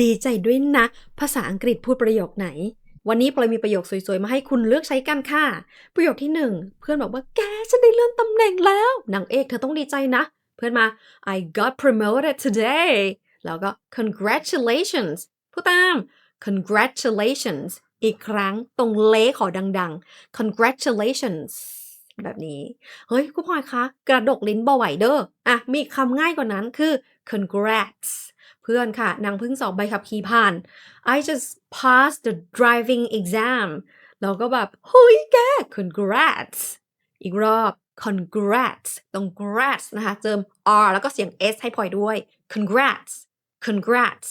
ดีใจด้วยนะ ภาษาอังกฤษพูดประโยคไหน วันนี้พลอยมีประโยคสวยๆ มาให้คุณเลือกใช้กันค่ะ ประโยคที่หนึ่งเพื่อนบอกว่าแกฉันได้เลื่อนตำแหน่งแล้วนางเอกเธอต้องดีใจนะ เพื่อนมา I got promoted today แล้วก็ congratulations ผู้ตาม congratulations อีกครั้งตรงเละขอดังๆ congratulations แบบนี้ เฮ้ยคุณพลอยคะ กระดกลิ้นบ่ไหวเด้อ อะ มีคำง่ายกว่านั้นคือ congrats พื่อนค่ะ นางเพิ่งสอบใบขับขี่ผ่าน I just passed the driving exam เราก็แบบเฮ้ยแก congrats อีกรอบ congrats ตรง grats นะคะเจิม r แล้วก็เสียง s ให้พลอยด้วย congrats congrats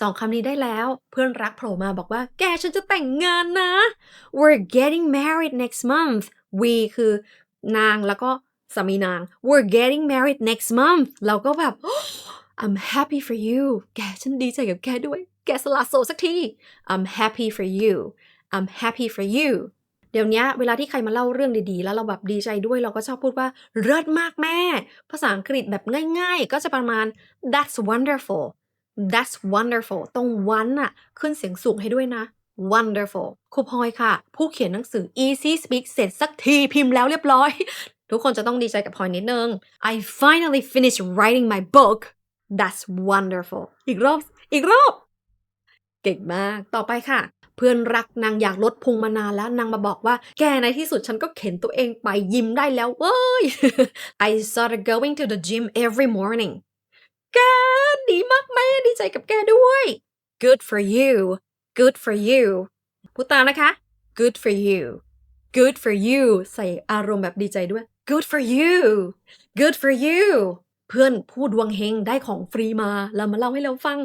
สองคำนี้ได้แล้วเพื่อนรักโผล่มาบอกว่า แกฉันจะแต่งงานนะ we're getting married next month we คือนางแล้วก็สามีนาง we're getting married next month เราก็แบบ I'm happy for you แกฉันดีใจกับแกด้วย แกสละโสดสักที I'm happy for you I'm happy for you เดี๋ยวนี้เวลาที่ใครมาเล่าเรื่องดีๆ แล้วเราแบบดีใจด้วยเราก็ชอบพูดว่าเลิศมากแม่ ภาษาอังกฤษแบบง่ายๆ ก็จะประมาณ that's wonderful that's wonderful ตรงวันอะขึ้นเสียงสูงให้ด้วยนะ wonderful ครูพลอยค่ะ ผู้เขียนหนังสือ easy speak เสร็จสักทีพิมพ์แล้วเรียบร้อย ทุกคนจะต้องดีใจกับพลอยนิดนึง I finally finished writing my book that's wonderful อีกรอบ อีกรอบ เก่งมาก ต่อไปค่ะ เพื่อนรักนางอยากลดพุงมานานแล้วนางมาบอกว่า แกในที่สุดฉันก็เข็นตัวเองไปยิมได้แล้วเว้ย I started going to the gym every morning แกดีมากแม่ดีใจกับแกด้วย Good for you Good for you พูดตามนะคะ Good for you Good for you ใส่อารมณ์แบบดีใจด้วย Good for you Good for you เพื่อนพูดดวงเฮงได้ของฟรีมาเรามาเล่าให้เราฟัง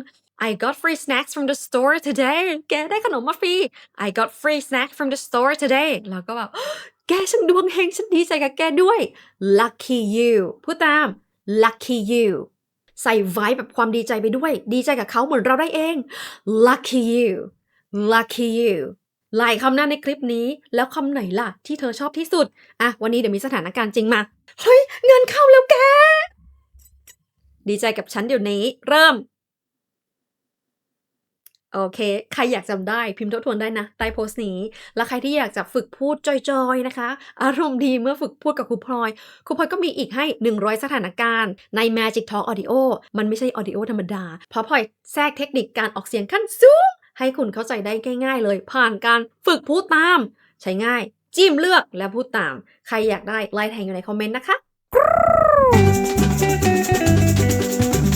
I got free snacks from the store today แกได้ขนมมาฟรี I got free snacks from the store today เราก็แบบแกฉันดวงเฮงฉันดีใจกับแกด้วย lucky you พูดตาม lucky you ใส่ไว้แบบความดีใจไปด้วย ดีใจกับเขาเหมือนเราได้เอง lucky you lucky you หลายคำหน้าในคลิปนี้ แล้วคำไหนล่ะที่เธอชอบที่สุด อะ วันนี้เดี๋ยวมีสถานการณ์จริงมา เฮ้ย เงินเข้าแล้วแก ดีใจกับฉันเดี๋ยวนี้ เริ่ม โอเค ใครอยากจำได้พิมพ์ทบทวนได้นะใต้โพสต์นี้ แล้วใครที่อยากจะฝึกพูดจอยๆนะคะ อารมณ์ดีเมื่อฝึกพูดกับครูพลอยครูพลอยก็มีอีกให้ 100 สถานการณ์ใน Magic Talk Audio มันไม่ใช่ audio ธรรมดา เพราะพลอยแทรกเทคนิคการออกเสียงขั้นสูงให้คุณเข้าใจได้ง่าย ๆ เลย ผ่านการฝึกพูดตาม ใช้ง่าย จิ้มเลือกและพูดตาม ใครอยากได้ไลน์แทงอยู่ในคอมเมนต์นะคะ どどどどどど。